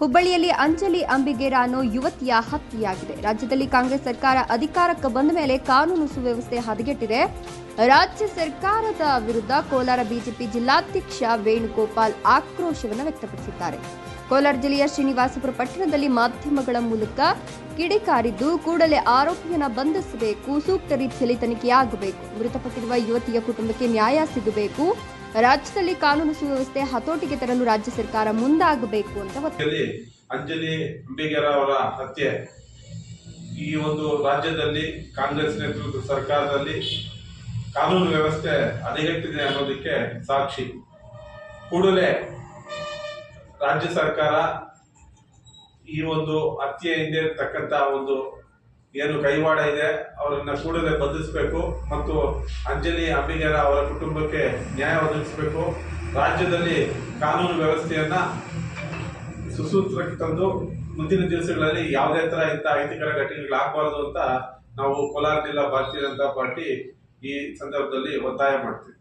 ಹುಬ್ಬಳ್ಳಿಯಲ್ಲಿ ಅಂಜಲಿ ಅಂಬಿಗೇರ ಅನ್ನೋ ಯುವತಿಯ ಹತ್ಯೆಯಾಗಿದೆ. ರಾಜ್ಯದಲ್ಲಿ ಕಾಂಗ್ರೆಸ್ ಸರ್ಕಾರ ಅಧಿಕಾರಕ್ಕೆ ಬಂದ ಮೇಲೆ ಕಾನೂನು ಸುವ್ಯವಸ್ಥೆ ಹದಗೆಟ್ಟಿದೆ. ರಾಜ್ಯ ಸರ್ಕಾರದ ವಿರುದ್ಧ ಕೋಲಾರ ಬಿಜೆಪಿ ಜಿಲ್ಲಾಧ್ಯಕ್ಷ ವೇಣುಗೋಪಾಲ್ ಆಕ್ರೋಶವನ್ನು ವ್ಯಕ್ತಪಡಿಸಿದ್ದಾರೆ. ಕೋಲಾರ ಜಿಲ್ಲೆಯ ಶ್ರೀನಿವಾಸಪುರ ಪಟ್ಟಣದಲ್ಲಿ ಮಾಧ್ಯಮಗಳ ಮೂಲಕ ಕಿಡಿಕಾರಿದ್ದು ಕೂಡಲೇ ಆರೋಪಿಯನ್ನು ಬಂಧಿಸಬೇಕು, ಸೂಕ್ತ ರೀತಿಯಲ್ಲಿ ತನಿಖೆಯಾಗಬೇಕು, ಮೃತಪಟ್ಟಿರುವ ಯುವತಿಯ ಕುಟುಂಬಕ್ಕೆ ನ್ಯಾಯ ಸಿಗಬೇಕು ರಾಜ್ಯದಲ್ಲಿ ಕಾನೂನು ಸುವ್ಯವಸ್ಥೆ ಹತೋಟಿಗೆ ತರಲು ರಾಜ್ಯ ಸರ್ಕಾರ ಮುಂದಾಗಬೇಕು ಅಂತ ಅಂಜಲಿ ಅಂಬಿಗೇರ ಅವರ ಹತ್ಯೆ. ಈ ಒಂದು ರಾಜ್ಯದಲ್ಲಿ ಕಾಂಗ್ರೆಸ್ ನೇತೃತ್ವದ ಸರ್ಕಾರದಲ್ಲಿ ಕಾನೂನು ವ್ಯವಸ್ಥೆ ಹದಗೆಟ್ಟಿದೆ ಅನ್ನೋದಕ್ಕೆ ಸಾಕ್ಷಿ. ಕೂಡಲೇ ರಾಜ್ಯ ಸರ್ಕಾರ ಈ ಒಂದು ಹತ್ಯೆ ಹಿಂದೆ ಇರತಕ್ಕಂತಹ ಒಂದು ಏನು ಕೈವಾಡ ಇದೆ, ಅವರನ್ನ ಕೂಡಲೇ ಬಂಧಿಸಬೇಕು ಮತ್ತು ಅಂಜಲಿ ಅಂಬಿಗರ ಅವರ ಕುಟುಂಬಕ್ಕೆ ನ್ಯಾಯ ಒದಗಿಸಬೇಕು. ರಾಜ್ಯದಲ್ಲಿ ಕಾನೂನು ವ್ಯವಸ್ಥೆಯನ್ನ ಸುಸೂತ್ರಕ್ಕೆ ತಂದು ಮುಂದಿನ ದಿವಸಗಳಲ್ಲಿ ಯಾವುದೇ ತರ ಇಂಥ ಘಟನೆಗಳು ಆಗಬಾರದು ಅಂತ ನಾವು ಕೋಲಾರ ಜಿಲ್ಲಾ ಭಾರತೀಯ ಜನತಾ ಪಾರ್ಟಿ ಈ ಸಂದರ್ಭದಲ್ಲಿ ಒತ್ತಾಯ ಮಾಡ್ತೀವಿ.